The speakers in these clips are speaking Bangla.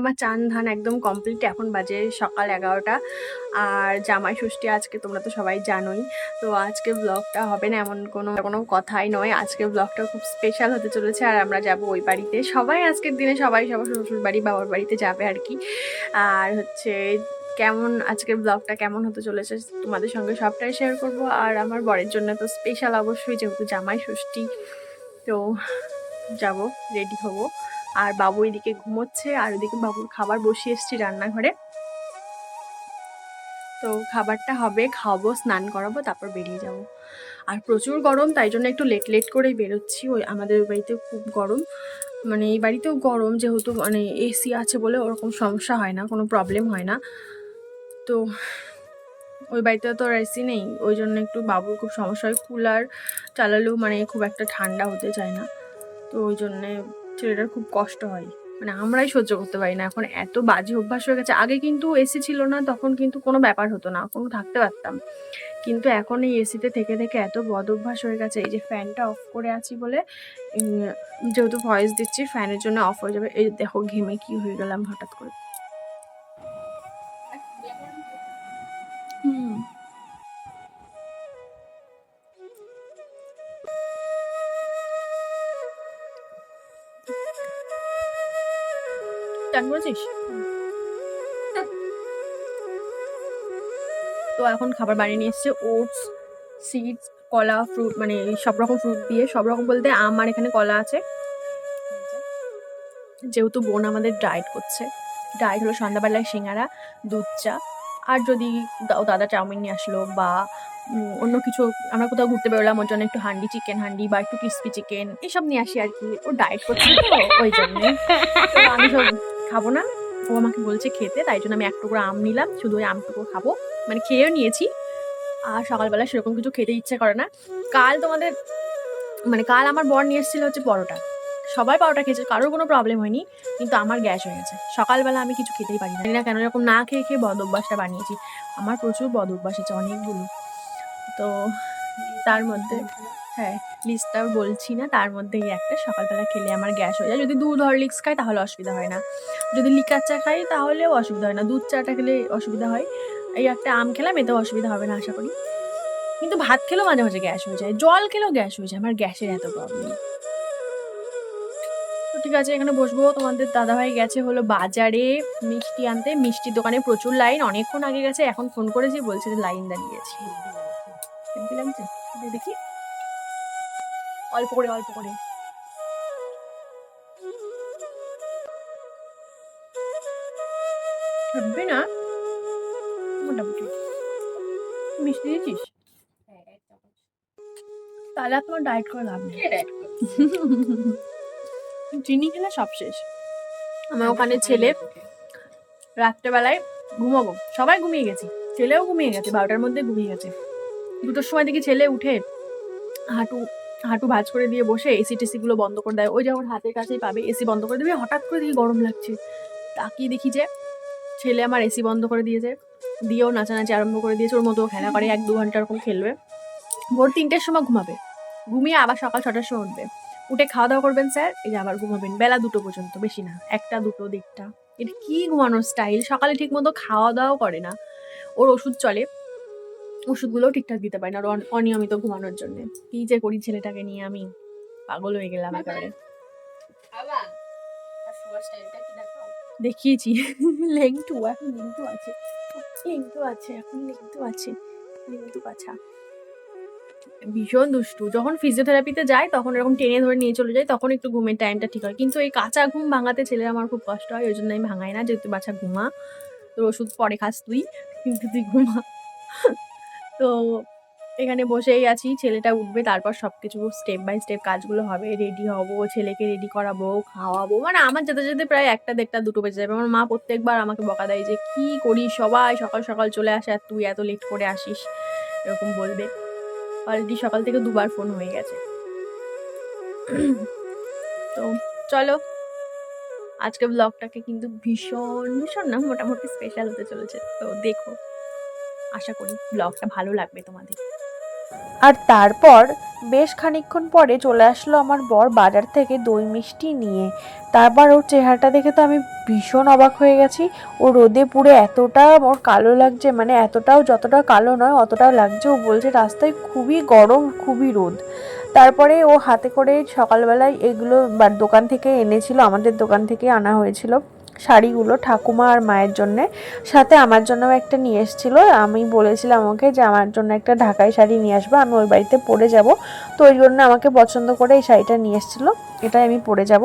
আমার চান ধান একদম কমপ্লিট এখন বাজে সকাল এগারোটা। আর জামাই ষষ্ঠী আজকে তোমরা তো সবাই জানোই। তো আজকে ব্লগটা হবে না এমন কোনো কোনো কথাই নয়। আজকে ব্লগটা খুব স্পেশাল হতে চলেছে আর আমরা যাব ওই বাড়িতে। সবাই আজকের দিনে সবাই সবার শ্বশুর বাড়ি, বাবার বাড়িতে যাবে আর কি। আর হচ্ছে কেমন, আজকের ব্লগটা কেমন হতে চলেছে তোমাদের সঙ্গে সবটাই শেয়ার করব। আর আমার বরের জন্য তো স্পেশাল অবশ্যই যেহেতু জামাই ষষ্ঠী, তো যাব রেডি হব। আর বাবু এদিকে ঘুমোচ্ছে আর ওদিকে বাবুর খাবার বসিয়ে এসছি রান্নাঘরে। তো খাবারটা হবে, খাওয়াবো, স্নান করাবো, তারপর বেরিয়ে যাব। আর প্রচুর গরম, তাই জন্য একটু লেট লেট করেই বেরোচ্ছি। ওই আমাদের বাড়িতে খুব গরম। মানে এই বাড়িতেও গরম, যেহেতু মানে এসি আছে বলে ওরকম সমস্যা হয় না, কোনো প্রবলেম হয় না। তো ওই বাড়িতে তো আর এসি নেই, ওই জন্য একটু বাবুর খুব সমস্যা হয়। কুলার চালালেও মানে খুব একটা ঠান্ডা হতে চায় না। তো ওই জন্যে ছেলেটার খুব কষ্ট হয়। মানে আমরাই সহ্য করতে পারি না। এখন এত বাজে অভ্যাস হয়ে গেছে। আগে কিন্তু এসি ছিল না, তখন কিন্তু কোনো ব্যাপার হতো না। কোনো থাকতে পারতাম। কিন্তু এখন এই এসিতে থেকে থেকে এত বদ অভ্যাস হয়ে গেছে। এই যে ফ্যানটা অফ করে আছি বলে যেহেতু ভয়েস দিচ্ছি ফ্যানের জন্য অফ হয়ে যাবে। এই দেখো ঘেমে কি হয়ে গেলাম হঠাৎ করে। চান করেছিস তো এখন খাবার বানিয়ে নিয়ে এসছে, ওটস, সিডস, কলা, ফ্রুট মানে সব রকম ফ্রুট দিয়ে, সব রকম বলতে আমার এখানে কলা আছে। যেহেতু বোন আমাদের ডায়েট করছে ডায়েট হলো সন্ধ্যাবেলায় সিঙ্গারা, দুধ চা আর যদি দাদা চাউমিন নিয়ে আসলো বা অন্য কিছু, আমরা কোথাও ঘুরতে বেরোলাম, ওর জন্য একটু হান্ডি চিকেন হান্ডি বা একটু ক্রিস্পি চিকেন এসব নিয়ে আসি আর কি। ও ডায়েট করছে তো ওই জন্য। আমি সব খাব না। ও আমাকে বলছে খেতে, তাই জন্য আমি এক টুকরো আম নিলাম, শুধু ওই আমটুকু খাব। মানে খেয়েও নিয়েছি। আর সকালবেলা সেরকম কিছু খেতে ইচ্ছে করে না। কাল তোমাদের মানে কাল আমার বর নিয়ে এসেছিল হচ্ছে পরোটা। সবাই পরোটা খেয়েছে, কারোর কোনো প্রবলেম হয়নি, কিন্তু আমার গ্যাস হয়ে গেছে। সকালবেলা আমি কিছু খেতেই পারি না। না কেন এরকম না খেয়ে খেয়ে বদ অভ্যাসটা বানিয়েছি। আমার প্রচুর বদ অভ্যাস আছে অনেকগুলো। তো তার মধ্যে হ্যাঁ লিস্টটা বলছি না, তার মধ্যে এই একটা, সকালবেলা খেলে আমার গ্যাস হয়ে যায়। যদি দুধ হরলিক্স খাই তাহলে অসুবিধা হয় না। যদি লিকার চা খাই তাহলেও অসুবিধা হয় না। দুধ চাটা খেলে অসুবিধা হয়। এই একটা আম খেলাম, এতেও অসুবিধা হবে না, আশা করি। কিন্তু ভাত খেলেও মাঝে মাঝে গ্যাস হয়ে যায়। জল খেলেও গ্যাস হয়ে যায়। আমার গ্যাসের এত প্রবলেম তো ঠিক আছে এখানে বসবো। তোমাদের দাদাভাই গেছে হলো বাজারে মিষ্টি আনতে। মিষ্টির দোকানে প্রচুর লাইন অনেকক্ষণ আগে গেছে এখন ফোন করেছি বলছে যে লাইন দাঁড়িয়ে গেছে হেব্বি লাগছে? দে দেখি। অল্প করে অল্প করে। হেব্বি না? মোটামুটি। মিষ্টি দিয়েছিস? তাহলে আর তোমার ডায়েট করে লাভ নেই। চিনি খেলে সব শেষ। আমার ওখানে ছেলে রাত্রেবেলায় ঘুমাবো। সবাই ঘুমিয়ে গেছি। ছেলেও ঘুমিয়ে গেছে বারোটার মধ্যে ঘুমিয়ে গেছে। দুটোর সময় দেখি ছেলে উঠে হাঁটু হাঁটু ভাঁজ করে দিয়ে বসে এসি টেসি গুলো বন্ধ করে দেয়। ওই যে আমার হাতের কাছেই পাবে এসি বন্ধ করে দেবে। হঠাৎ করে দেখি গরম লাগছে। তাকিয়ে দেখি যে ছেলে আমার এসি বন্ধ করে দিয়েছে। দিয়েও নাচানাচি আরম্ভ করে দিয়েছে। ওর মতো খেলা করে এক দু ঘণ্টা এরকম খেলবে। ভোর তিনটের সময় ঘুমাবে। ঘুমিয়ে আবার সকাল ছটার সময় উঠবে। উঠে খাওয়া দাওয়া করবেন স্যার। এই যে আবার ঘুমাবেন। বেলা দুটো পর্যন্ত বেশি না। একটা দুটো দেড়টা। এটা কি ঘুমানোর স্টাইল সকালে ঠিক মতো খাওয়া দাওয়াও করে না। ওর ওষুধ চলে। ওষুধগুলোও ঠিকঠাক দিতে পারি না ওর অনিয়মিত ঘুমানোর জন্য। কি যে করি ছেলেটাকে নিয়ে আমি পাগল হয়ে গেলাম একেবারে। দেখিয়েছি। লেংটু এখন লেংটু আছে। লেংটু আছে এখন লেংটু আছে। লেংটু পাছা। ভীষণ দুষ্টু। যখন ফিজিওথেরাপিতে যায়, তখন এরকম টেনে ধরে নিয়ে চলে যায়, তখন একটু ঘুমের টাইমটা ঠিক হয়। কিন্তু এই কাঁচা ঘুম ভাঙাতে ছেলে আমার খুব কষ্ট হয়, ওই জন্য আমি ভাঙাই না, যেহেতু বাচ্চা ঘুমা। তোর ওষুধ পরে খাস তুই, কিন্তু তুই ঘুমা। তো এখানে বসেই আছি, ছেলেটা উঠবে, তারপর সব কিছু স্টেপ বাই স্টেপ কাজগুলো হবে। রেডি হব, ছেলেকে রেডি করাবো, খাওয়াবো। মানে আমার যেতে যেতে প্রায় একটা দেড়টা, দুটো বেজে যাবে। আমার মা প্রত্যেকবার আমাকে বকা দেয় যে, কি করিস সবাই? সকাল সকাল চলে আসে আর তুই এত লেট করে আসিস। এরকম বলবে। অলরেডি সকাল থেকে দুবার ফোন হয়ে গেছে। তো চলো আজকে ব্লগটাকে কিন্তু ভীষণ ভীষণ না, মোটামুটি স্পেশাল হতে চলেছে। তো দেখো, আশা করি ব্লগটা ভালো লাগবে তোমাদের। আর তারপর বেশ খানিকক্ষণ পরে চলে আসলো আমার বর বাজার থেকে দই মিষ্টি নিয়ে। তারপর ওর চেহারাটা দেখে তো আমি ভীষণ অবাক হয়ে গেছি। ও রোদে পুরো এতটা ওর কালো লাগছে মানে এতটাও যতটা কালো নয়, অতটাও লাগছে। ও বলছে, রাস্তায় খুবই গরম, খুবই রোদ। তারপরে ও হাতে করে সকালবেলায় এগুলো দোকান থেকে এনেছিল, আমাদের দোকান থেকে আনা হয়েছিল। শাড়িগুলো ঠাকুমা আর মায়ের জন্যে, সাথে আমার জন্যও একটা নিয়ে এসেছিল। আমি বলেছিলাম আমাকে যে আমার জন্য একটা ঢাকাই শাড়ি নিয়ে আসব, আমি ওই বাড়িতে পরে যাব। তো ওই জন্য আমাকে পছন্দ করে এই শাড়িটা নিয়ে এসেছিল, এটাই আমি পরে যাব।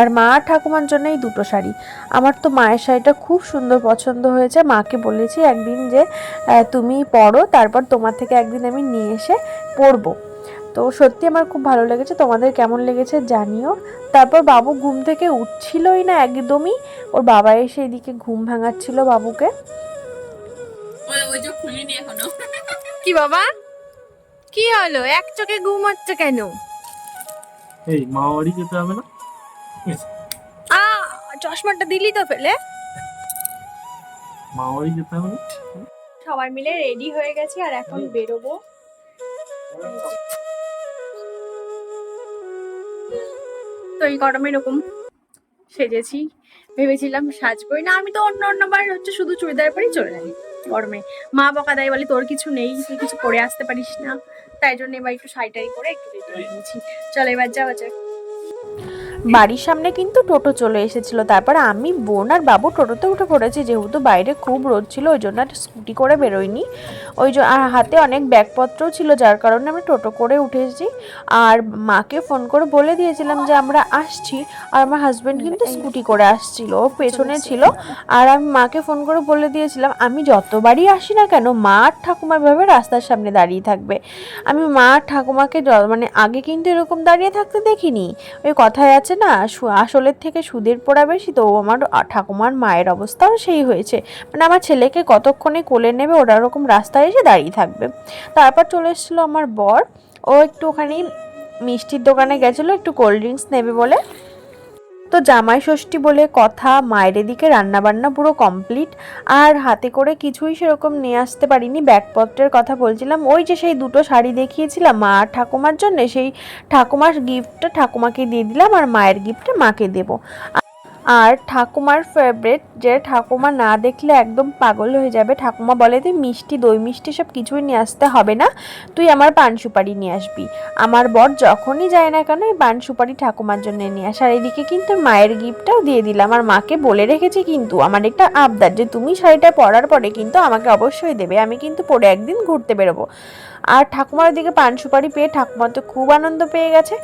আর মা আর ঠাকুমার জন্য এই দুটো শাড়ি। আমার তো মায়ের শাড়িটা খুব সুন্দর পছন্দ হয়েছে। মাকে বলেছি একদিন যে তুমি পরো, তারপর তোমার থেকে একদিন আমি নিয়ে এসে পরবো। তো সত্যি আমার খুব ভালো লেগেছে। তোমাদের কেমন লেগেছে জানিও। তারপর বাবু ঘুম থেকে উঠছিলই না একদমই। ওর বাবা এসে এদিকে ঘুম ভাঙাচ্ছিল বাবুকে। ওই যে খুলিনি এখনও। কি বাবা? কি হলো? এক চোখে ঘুম হচ্ছে কেন? এই মা বাড়ি যেতে হবে না? আ চশমাটা দিলি তো ফেলে। মা বাড়ি যেতে হবে সবাই মিলে রেডি হয়ে গেছি আর এখন বেরোবো। তো এই গরমে এরকম সেজেছি। ভেবেছিলাম সাজবই। না, আমি তো অন্য অন্যবার হচ্ছে শুধু চুড়িদার পরেই চলে যাই গরমে। মা বকা দেয়, বলে তোর কিছু নেই, তুই কিছু পরে আসতে পারিস না। তাই জন্য এবার একটু শাড়ি টাড়ি করে একটু চলে, এবার যাওয়া যাক। বাড়ির সামনে কিন্তু টোটো চলে এসেছিল। তারপর আমি বোন আর বাবু টোটোতে উঠে পড়েছি। যেহেতু বাইরে খুব রোদ ছিল ওই জন্য একটা স্কুটি করে বেরোয়নি ওই জন্য আর হাতে অনেক ব্যাগপত্রও ছিল যার কারণে আমরা টোটো করে উঠে এসেছি আর মাকে ফোন করে বলে দিয়েছিলাম যে আমরা আসছি। আর আমার হাজবেন্ড কিন্তু স্কুটি করে আসছিল ও পেছনে ছিল। আর আমি মাকে ফোন করে বলে দিয়েছিলাম আমি যতবারই আসি না কেন মা আর ঠাকুমার ভাবে রাস্তার সামনে দাঁড়িয়ে থাকবে। আমি মা আর ঠাকুমাকে মানে আগে কিন্তু এরকম দাঁড়িয়ে থাকতে দেখিনি। ওই কথায় আছে না? সু- আসলের থেকে সুদের পড়া বেশি তো আমার ঠাকুমার মায়ের অবস্থাও সেই হয়েছে। মানে আমার ছেলেকে কতক্ষণে কোলে নেবে ওরা ওরকম রাস্তায় এসে দাঁড়িয়ে থাকবে। তারপর চলে এসেছিল আমার বর। ও একটু ওখানে মিষ্টির দোকানে গেছিল, একটু কোল্ড ড্রিঙ্কস নেবে বলে। তো জামাই ষষ্ঠী বলে কথা, মায়ের এদিকে রান্নাবান্না পুরো কমপ্লিট আর হাতে করে কিছুই সেরকম নিয়ে আসতে পারিনি। ব্যাগপত্রের কথা বলছিলাম, ওই যে সেই দুটো শাড়ি দেখিয়েছিলাম মা আর ঠাকুমার জন্য, সেই ঠাকুমার গিফটটা ঠাকুমাকে দিয়ে দিলাম, আর মায়ের গিফটটা মাকে দেবো। আর ঠাকুমার ফেভারেট যে ঠাকুমা না দেখলে একদম পাগল হয়ে যাবে। ঠাকুমা বলে তুই মিষ্টি, দই মিষ্টি সব কিছুই নিয়ে আসতে হবে না। তুই আমার পান সুপারি নিয়ে আসবি। আমার বর যখনই যায় না কেন, এই পান সুপারি ঠাকুমার জন্য নিয়ে আস। আর এদিকে কিন্তু মায়ের গিফটটাও দিয়ে দিলাম। আর মাকে বলে রেখেছি কিন্তু, আমার একটা আবদার যে, তুমি শাড়িটা পরার পরে কিন্তু আমাকে অবশ্যই দেবে। আমি কিন্তু পরে একদিন ঘুরতে বেরোবো। আর ঠাকুমার দিকে পান সুপারি পেয়ে ঠাকুমা তো খুব আনন্দ পেয়ে গেছে।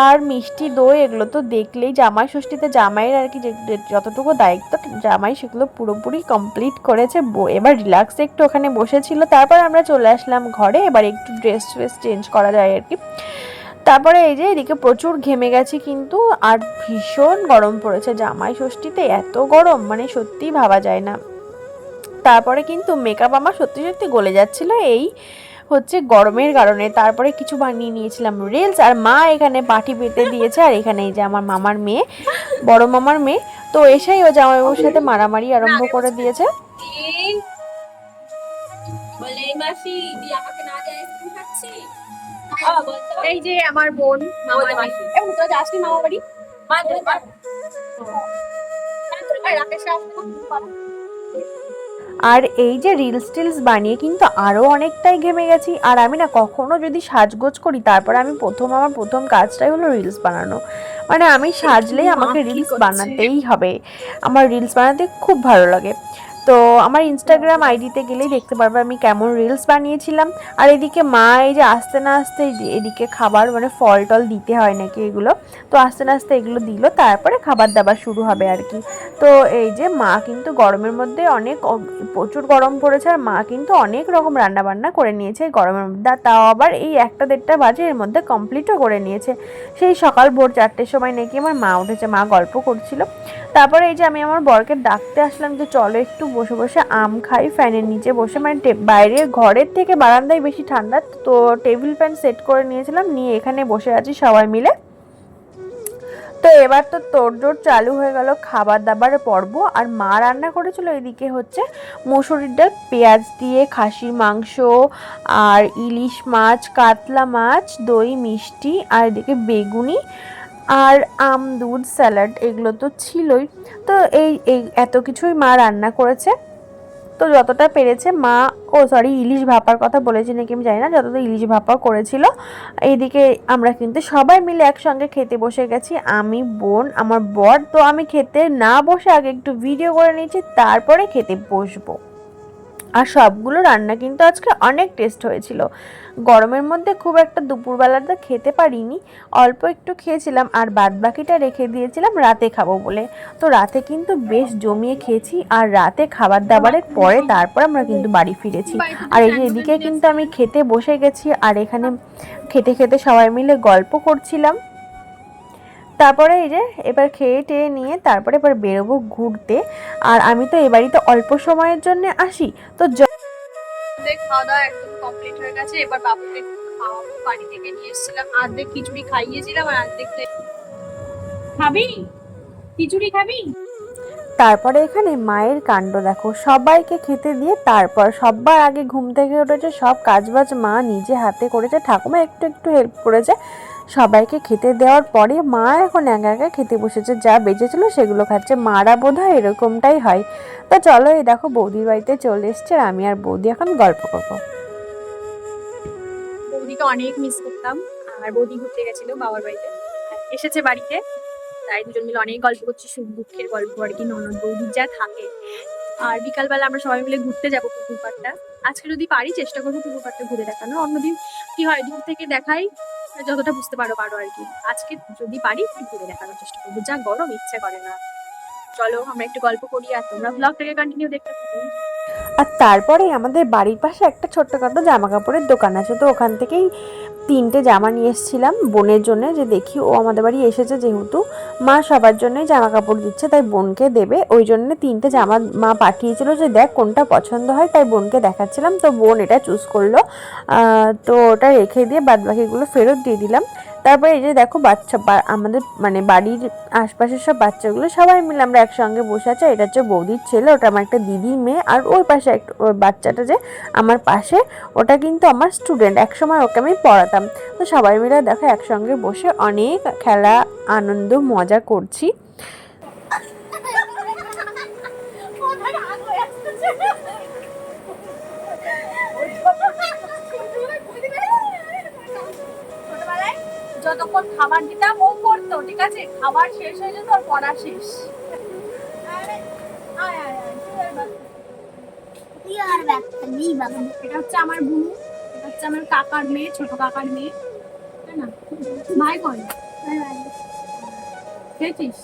আর মিষ্টি দই এগুলো তো দেখলেই জামাই ষষ্ঠীতে জামাইয়ের আর কি যতটুকু দায়িত্ব, জামাই সেগুলো পুরোপুরি কমপ্লিট করেছে। এবার রিল্যাক্সে একটু ওখানে বসেছিল। তারপর আমরা চলে আসলাম ঘরে। এবার একটু ড্রেস ট্রেস চেঞ্জ করা যায় আর কি। তারপরে এই যে এদিকে প্রচুর ঘেমে গেছি কিন্তু, আর ভীষণ গরম পড়েছে। জামাই ষষ্ঠীতে এত গরম মানে সত্যিই ভাবা যায় না। তারপরে কিন্তু মেকআপ আমার সত্যি সত্যি গলে যাচ্ছিল। এই হচ্ছে গরমের কারণে তারপরে কিছু বানিয়ে নিয়েছিলাম রিলস আর মা এখানে পাটি পেতে দিয়েছে আর এখানে এই যে আমার মামার মেয়ে বড় মামার মেয়ে তো এসেই ও জামাই জামাইবাবুর সাথে মারামারি আরম্ভ করে দিয়েছে এই যে আমার বোন মামা মাসি। তো যাসনি মামা বাড়ি মা ধরে রাকেশ? আর এই যে রিলস টিলস বানিয়ে কিন্তু আরও অনেকটাই ঘেমে গেছি। আর আমি না কখনো যদি সাজগোজ করি তারপর আমি প্রথম আমার প্রথম কাজটাই হলো রিলস বানানো। মানে আমি সাজলেই আমাকে রিলস বানাতেই হবে। আমার রিলস বানাতে খুব ভালো লাগে। তো আমার ইনস্টাগ্রাম আইডিতে গেলেই দেখতে পারবে আমি কেমন রিলস বানিয়েছিলাম। আর এদিকে মা এই যে আস্তে না আস্তে এদিকে খাবার মানে ফল টল দিতে হয় নাকি এগুলো তো আস্তে না আস্তে এগুলো দিল তারপরে খাবার দাবার শুরু হবে আর কি। তো এই যে মা কিন্তু গরমের মধ্যে অনেক প্রচুর গরম পড়েছে, আর মা কিন্তু অনেক রকম রান্না বান্না করে নিয়েছে এই গরমের মধ্যে। তাও আবার এই একটা দেড়টা বাজে এর মধ্যে কমপ্লিটও করে নিয়েছে। সেই সকাল ভোর চারটের সময় নাকি আমার মা উঠেছে, মা গল্প করছিল। তারপরে এই যে আমি আমার বরকে ডাকতে আসলাম যে, চলো একটু বসে বসে আম খাই, ফ্যানের নিচে বসে। মানে বাইরে ঘরের থেকে বারান্দায় বেশি ঠান্ডা, তো টেবিল ফ্যান সেট করে নিয়েছিলাম, নিয়ে এখানে বসে আছি সবাই মিলে। তো এবার তো তোড়জোড় চালু হয়ে গেল খাবার দাবারের পর্ব, আর মা রান্না করেছিল এদিকে হচ্ছে মুসুরির ডাল, পেঁয়াজ দিয়ে খাসির মাংস, আর ইলিশ মাছ, কাতলা মাছ, দই, মিষ্টি, আর এদিকে বেগুনি, আর আম, দুধ, স্যালাড, এগুলো তো ছিলই। তো এই এই এত কিছুই মা রান্না করেছে। তো যতটা পেরেছে, মা, ও সরি ইলিশ ভাপার কথা বলেছি নাকি আমি জানি না, যতটা ইলিশ ভাপা করেছিল। এইদিকে আমরা কিন্তু সবাই মিলে একসঙ্গে খেতে বসে গেছি, আমি, বোন, আমার বর। তো আমি খেতে না বসে আগে একটু ভিডিও করে নিয়েছি, তারপরে খেতে বসবো। আর সবগুলো রান্না কিন্তু আজকে অনেক টেস্ট হয়েছিল। গরমের মধ্যে খুব একটা দুপুরবেলাটা খেতে পারিনি, অল্প একটু খেয়েছিলাম আর বাদ বাকিটা রেখে দিয়েছিলাম, রাতে খাব বলে। তো রাতে কিন্তু বেশ জমিয়ে খেয়েছি আর রাতে খাবার দাবারের পরে তারপর আমরা কিন্তু বাড়ি ফিরেছি। আর এই এদিকে কিন্তু আমি খেতে বসে গেছি আর এখানে খেতে খেতে সবাই মিলে গল্প করছিলাম। তারপরে এই যে এবার খেয়ে টেয়ে নিয়ে তারপরে এবার বেরোবো ঘুরতে। আর আমি তো এ বাড়িতে অল্প সময়ের জন্য আসি। তো খাওয়া দাওয়া একদম কমপ্লিট হয়ে গেছে। এবার বাবুকে বাড়ি থেকে নিয়ে এসেছিলাম। অর্ধেক খিচুড়ি খাইয়েছিলাম আর অর্ধেকটা খাবি? খিচুড়ি খাবি? তারপরে এখানে মায়ের কাণ্ড দেখো। সবাইকে খেতে দিয়ে তারপর সবার আগে ঘুম থেকে উঠেছে। সব কাজবাজ মা নিজে হাতে করেছে। ঠাকুমা একটু একটু হেল্প করেছে। সবাইকে খেতে দেওয়ার পরে মা এখন একা একা খেতে বসেছে, যা বেঁচেছিল সেগুলো খাচ্ছে। মারা বোধ হয় এরকমটাই হয়। তো চলো এই দেখো, বৌদির বাড়িতে চলে এসছে আর আমি আর বৌদি এখন গল্প করব। বৌদিকে অনেক মিস করতাম, আর বৌদি ঘুরতে গেছিল বাবার বাড়িতে। এসেছে বাড়িতে, তাই দুজন মিলে অনেক গল্প করছি, সুখ দুঃখের গল্প আর কি, ননদ বৌদির যা থাকে। আর বিকালবেলা আমরা সবাই মিলে ঘুরতে যাব পুকুর পাড়টা। আজকে যদি পারি, চেষ্টা করব পুকুর পাড়টা ঘুরে দেখানো অন্যদিন কি হয়, দূর থেকে দেখাই যতটা বুঝতে পারো পারো আর কি। আজকে যদি পারি, একটু ঘুরে দেখানোর চেষ্টা করব। যা গরম ইচ্ছে করে না। চলো, আমরা একটু গল্প করি আর তোমরা ব্লগটাকে কন্টিনিউ দেখতে থাকো। আর তারপরে আমাদের বাড়ির পাশে একটা ছোট্টখাটো জামা কাপড়ের দোকান আছে। তো ওখান থেকেই তিনটে জামা নিয়ে এসেছিলাম বোনের জন্য যে দেখি ও আমাদের বাড়ি এসেছে যেহেতু মা সবার জন্যই জামা কাপড় দিচ্ছে, তাই বোনকে দেবে। ওই জন্য তিনটে জামা মা পাঠিয়েছিল যে দেখ কোনটা পছন্দ হয়, তাই বোনকে দেখাচ্ছিলাম। তো বোন এটা চুজ করল। তো ওটা রেখে দিয়ে বাদ বাকিগুলো ফেরত দিয়ে দিলাম। তারপরে এই যে দেখো বাচ্চা আমাদের মানে বাড়ির আশপাশের সব বাচ্চাগুলো সবাই মিলে আমরা একসঙ্গে বসে আছি। এটা হচ্ছে বৌদির ছেলে, ওটা আমার একটা দিদির মেয়ে। আর ওই পাশে একটা, ওই বাচ্চাটা যে আমার পাশে, ওটা কিন্তু আমার স্টুডেন্ট একসময় ওকে আমি পড়াতাম। তো সবাই মিলে দেখো একসঙ্গে বসে অনেক খেলা, আনন্দ, মজা করছি। খাবার দিতাম ও করতো ঠিক আছে? খাবার শেষ হয়ে যেত আর পড়া শেষ। এটা হচ্ছে আমার বুনু এটা হচ্ছে আমার কাকার মেয়ে ছোট কাকার মেয়ে। তাই না? ভাই কই খেয়েছিস?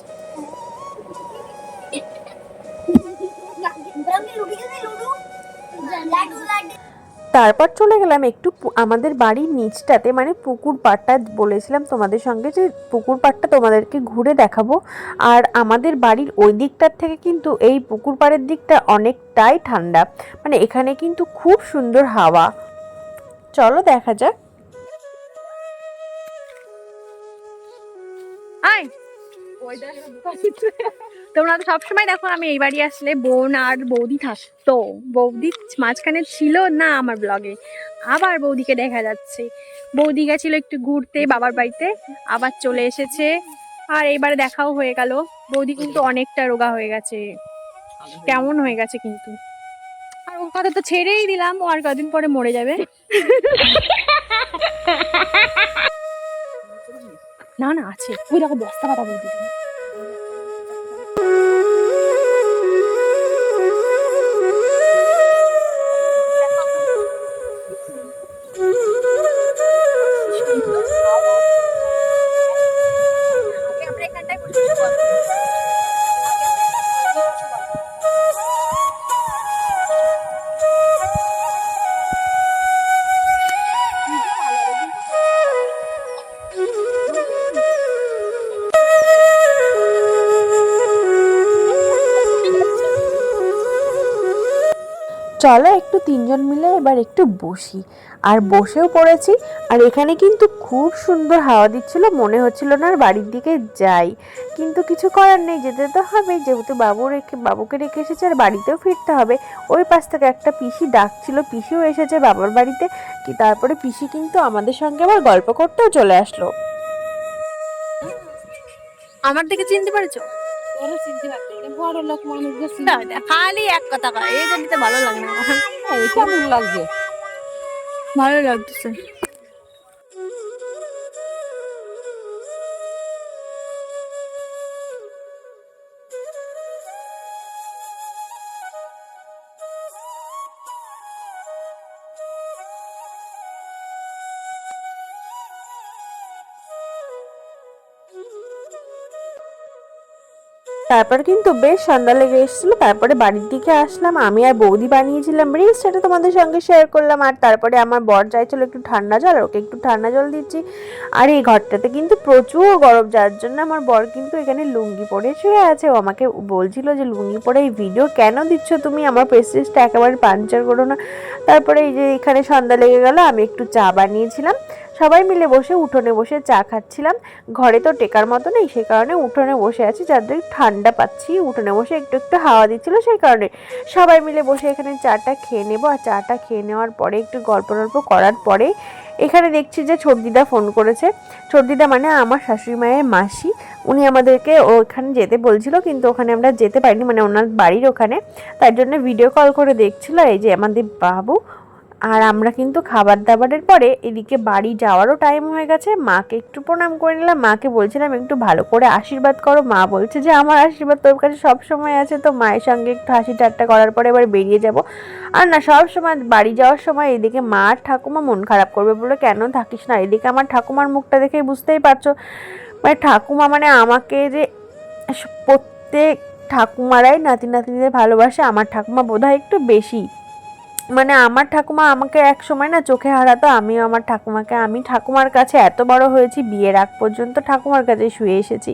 তারপর চলে গেলাম একটু আমাদের বাড়ির নিচটাতে মানে পুকুর পাড়টা বলেছিলাম তোমাদের সঙ্গে যে পুকুর পাড়টা তোমাদেরকে ঘুরে দেখাবো। আর আমাদের বাড়ির ওই দিকটার থেকে কিন্তু এই পুকুর পাড়ের দিকটা অনেকটাই ঠান্ডা। মানে এখানে কিন্তু খুব সুন্দর হাওয়া। চলো দেখা যাক। আয়। তোমরা তো সবসময় দেখো, আমি এই বাড়ি আসলে বোন আর বৌদি থাকতো বৌদি মাঝখানে ছিল না আমার ব্লগে আবার বৌদিকে দেখা যাচ্ছে। বৌদি গেছিল একটু ঘুরতে বাবার বাড়িতে, আবার চলে এসেছে। আর এইবারে দেখাও হয়ে গেল। বৌদি কিন্তু অনেকটা রোগা হয়ে গেছে। কেমন হয়ে গেছে কিন্তু। আর ওর কথা তো ছেড়েই দিলাম, ও আর কদিন পরে মরে যাবে। না না আছে। ওই দেখো বস্তা পাতা বৌদি চলো একটু তিনজন মিলে এবার একটু বসি। আর বসেও পড়েছি। আর এখানে কিন্তু খুব সুন্দর হাওয়া দিচ্ছিল মনে হচ্ছিল না আর বাড়ির দিকে যাই। কিন্তু কিছু করার নেই যেতে তো হবে। যেহেতু বাবু রেখে বাবুকে রেখে এসেছে আর বাড়িতেও ফিরতে হবে। ওই পাশ থেকে একটা পিসি ডাকছিল পিসিও এসেছে বাবার বাড়িতে। কি তারপরে পিসি কিন্তু আমাদের সঙ্গে আবার গল্প করতেও চলে আসলো। আমার দিকে চিনতে পারছ? চিনতে পারতো। না বড় লোক মানুষ গেছি খালি এক কথা কয় এই জন্য ভালো লাগে না। কেমন লাগছে? ভালো লাগতেছে। তারপর কিন্তু বেশ সন্ধ্যা লেগে এসেছিল, তারপরে বাড়ির দিকে আসলাম। আমি আর বৌদি বানিয়েছিলাম রিলস সেটা তোমাদের সঙ্গে শেয়ার করলাম। আর তারপরে আমার বর চাইছিল একটু ঠান্ডা জল ওকে একটু ঠান্ডা জল দিচ্ছি। আর এই ঘরটাতে কিন্তু প্রচুর গরম, যার জন্য আমার বর কিন্তু এখানে লুঙ্গি পরে শুয়ে আছে। ও আমাকে বলছিল যে, লুঙ্গি পরে এই ভিডিও কেন দিচ্ছ তুমি? আমার প্রেসিসটা একেবারে পাঞ্চার করো না। তারপরে এই যে এখানে সন্ধ্যা লেগে গেল, আমি একটু চা বানিয়েছিলাম। সবাই মিলে বসে উঠোনে বসে চা খাচ্ছিলাম। ঘরে তো টেকার মতো নেই, সেই কারণে উঠোনে বসে আছি। যাদের ঠান্ডা পাচ্ছি, উঠোনে বসে একটু একটু হাওয়া দিচ্ছিল, সেই কারণে। সবাই মিলে বসে এখানে চাটা খেয়ে নেব। আর চাটা খেয়ে নেওয়ার পরে, একটু গল্প টল্প করার পরে, এখানে দেখছি যে ছোটদিদা ফোন করেছে। ছোটদিদা মানে আমার শাশুড়ি মায়ের মাসি। উনি আমাদেরকে ওখানে যেতে বলছিল, কিন্তু ওখানে আমরা যেতে পারিনি মানে ওনার বাড়ির ওখানে। তার জন্য ভিডিও কল করে দেখছিল, এই যে আমাদের বাবু। আর আমরা কিন্তু খাবার দাবারের পরে এদিকে বাড়ি যাওয়ারও টাইম হয়ে গেছে। মাকে একটু প্রণাম করে নিলাম। মাকে বলছিলাম, একটু ভালো করে আশীর্বাদ করো। মা বলছে যে, আমার আশীর্বাদ তোর কাছে সব সময় আছে তো, মায়ের সঙ্গে একটু হাসি ঠাট্টা করার পরে এবার বেরিয়ে যাব। আর না, সব সময় বাড়ি যাওয়ার সময় এদিকে মা আর ঠাকুমা মন খারাপ করবে বলে কেন থাকিস না? এদিকে আমার ঠাকুমার মুখটা দেখেই বুঝতেই পারছ। মানে ঠাকুমা মানে আমাকে যে প্রত্যেক ঠাকুমারাই নাতি নাতনিদের ভালোবাসে, আমার ঠাকুমা বোধহয় একটু বেশি। মানে আমার ঠাকুমা আমাকে এক সময় না চোখে হারাতো, আমিও আমার ঠাকুমাকে, আমি ঠাকুমার কাছে এত বড় হয়েছি, বিয়ের আগ পর্যন্ত ঠাকুমার কাছে শুয়ে এসেছি।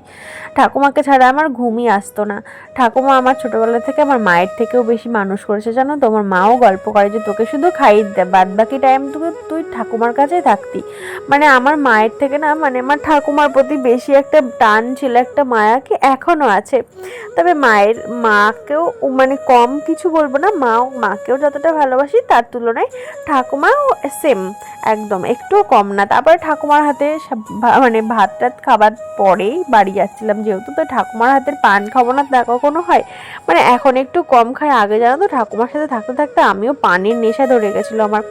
ঠাকুমাকে ছাড়া আমার ঘুমই আসতো না। ঠাকুমা আমার ছোটোবেলা থেকে আমার মায়ের থেকেও বেশি মানুষ করেছে, জানো তো? আমার মাও গল্প করে যে তোকে শুধু খাইয়ে দে বাদ বাকি টাইম তুই তুই ঠাকুমার কাছেই থাকতি। মানে আমার মায়ের থেকে না মানে আমার ঠাকুমার প্রতি বেশি একটা টান ছিল, একটা মায়া কি এখনও আছে। তবে মায়ের, মাকেও মানে কম কিছু বলব না, মাও, মাকেও যতটা ভালোবাসি, তার তুলনায় ঠাকুমাও সেম একদম। একটুও কম না। তারপরে ঠাকুমার হাতে মানে ভাত টাত খাবার পরেই বাড়ি যাচ্ছিলাম। যেহেতু তো ঠাকুমার হাতের পান খাব না, তা কখনো হয়। মানে এখন একটু কম খাই। আগে জানো তো, ঠাকুমার সাথে থাকতে থাকতে আমিও পানের নেশা ধরে গেছিল আমার।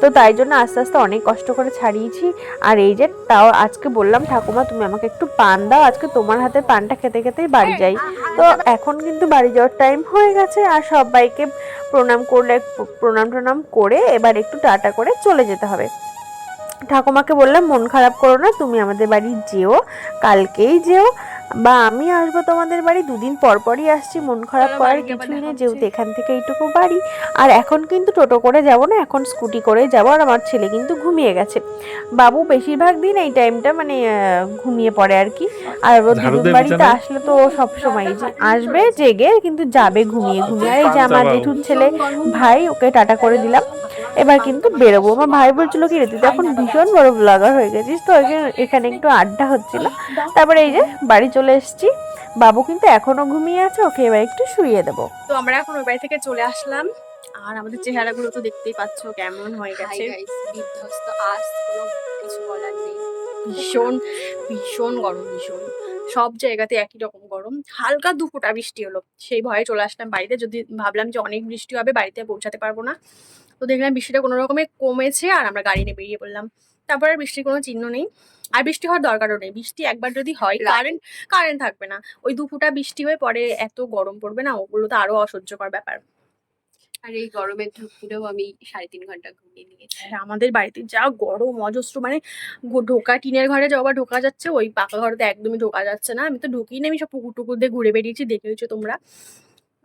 তো তাই জন্য আস্তে আস্তে অনেক কষ্ট করে ছাড়িয়েছি। আর এই যে, তাও আজকে বললাম, ঠাকুমা তুমি আমাকে একটু পান দাও। আজকে তোমার হাতের পানটা খেতে খেতেই বাড়ি যাই। তো এখন কিন্তু বাড়ি যাওয়ার টাইম হয়ে গেছে। আর সবাইকে প্রণাম করলে, প্রণাম টনাম করে এবার একটু টাটা করে চলে যেতে হবে। ঠাকুমাকে বললাম, মন খারাপ করো না, তুমি আমাদের বাড়ি যেও, কালকেই যেও। বা আমি আসব তোমাদের বাড়ি দুদিন পর পরই আসছি মন খারাপ করার কিছুই নেই যেহেতু এখান থেকে এইটুকু বাড়ি। আর এখন কিন্তু টোটো করে যাব না এখন স্কুটি করে যাব আর আমার ছেলে কিন্তু ঘুমিয়ে গেছে। বাবু বেশিরভাগ দিন এই টাইমটা মানে ঘুমিয়ে পড়ে আর কি। আর ঝাড়ু বাড়িতে আসলে তো ও সবসময় যে আসবে জেগে কিন্তু যাবে ঘুমিয়ে ঘুমিয়ে। আর এই যে আমার। জেঠুর ছেলে ভাই ওকে টাটা করে দিলাম। এবার কিন্তু বেরোবো। আমার ভাই বলছিল কি রে তুই তো এখন ভীষণ বড় ব্লগার হয়ে গেছিস তো এখানে- এখানে একটু আড্ডা হচ্ছিল। তারপরে এই যে বাড়ি চলে এসেছি। বাবু কিন্তু এখনও ঘুমিয়ে আছে ওকে এবার একটু শুইয়ে দেবো। তো আমরা এখন ওই বাড়ি থেকে চলে আসলাম। আর আমাদের চেহারাগুলো তো দেখতেই পাচ্ছ কেমন হয়ে গেছে। বিধ্বস্ত আজ কোনো কিছু বলার নেই। ভীষণ ভীষণ গরম ভীষণ। সব জায়গাতে একই রকম গরম। হালকা দু ফোঁটা বৃষ্টি হলো। সেই ভয়ে চলে আসলাম বাড়িতে। যদি ভাবলাম যে অনেক বৃষ্টি হবে বাড়িতে পৌঁছাতে পারব না। তো দেখলাম বৃষ্টিটা কোনো রকমে কমেছে আর আমরা গাড়ি নিয়ে বেরিয়ে পড়লাম। তারপরে আর বৃষ্টির কোনো চিহ্ন নেই। আর বৃষ্টি হওয়ার দরকারও নেই। বৃষ্টি একবার যদি হয় কারেন্ট কারেন্ট থাকবে না। ওই দু ফোঁটা বৃষ্টি হয়ে পরে এত গরম পড়বে না ওগুলো তো আরও অসহ্যকর ব্যাপার। আর এই গরমের ঢুকলেও আমি সাড়ে তিন ঘণ্টা ঘুমিয়ে নিয়েছি। আমাদের বাড়িতে যা গরম অজস্র মানে ঢোকা টিনের ঘরে যাওয়া ঢোকা যাচ্ছে ওই পাকা ঘরে তো একদমই ঢোকা যাচ্ছে না। আমি তো ঢুকিয়ে আমি সব পুকুর টুকুর দিয়ে ঘুরে বেরিয়েছি দেখেছ তোমরা।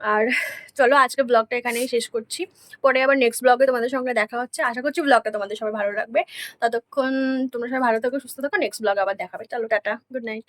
আর চলো আজকে ব্লগটা এখানেই শেষ করছি। পরে আবার নেক্সট ব্লগে তোমাদের সঙ্গে দেখা হচ্ছে। আশা করছি ব্লগটা তোমাদের সবাই ভালো লাগবে। ততক্ষণ তোমরা সবাই ভালো থাকো, সুস্থ থাকো। নেক্সট ব্লগ আবার দেখাবে। চলো, টাটা। Good night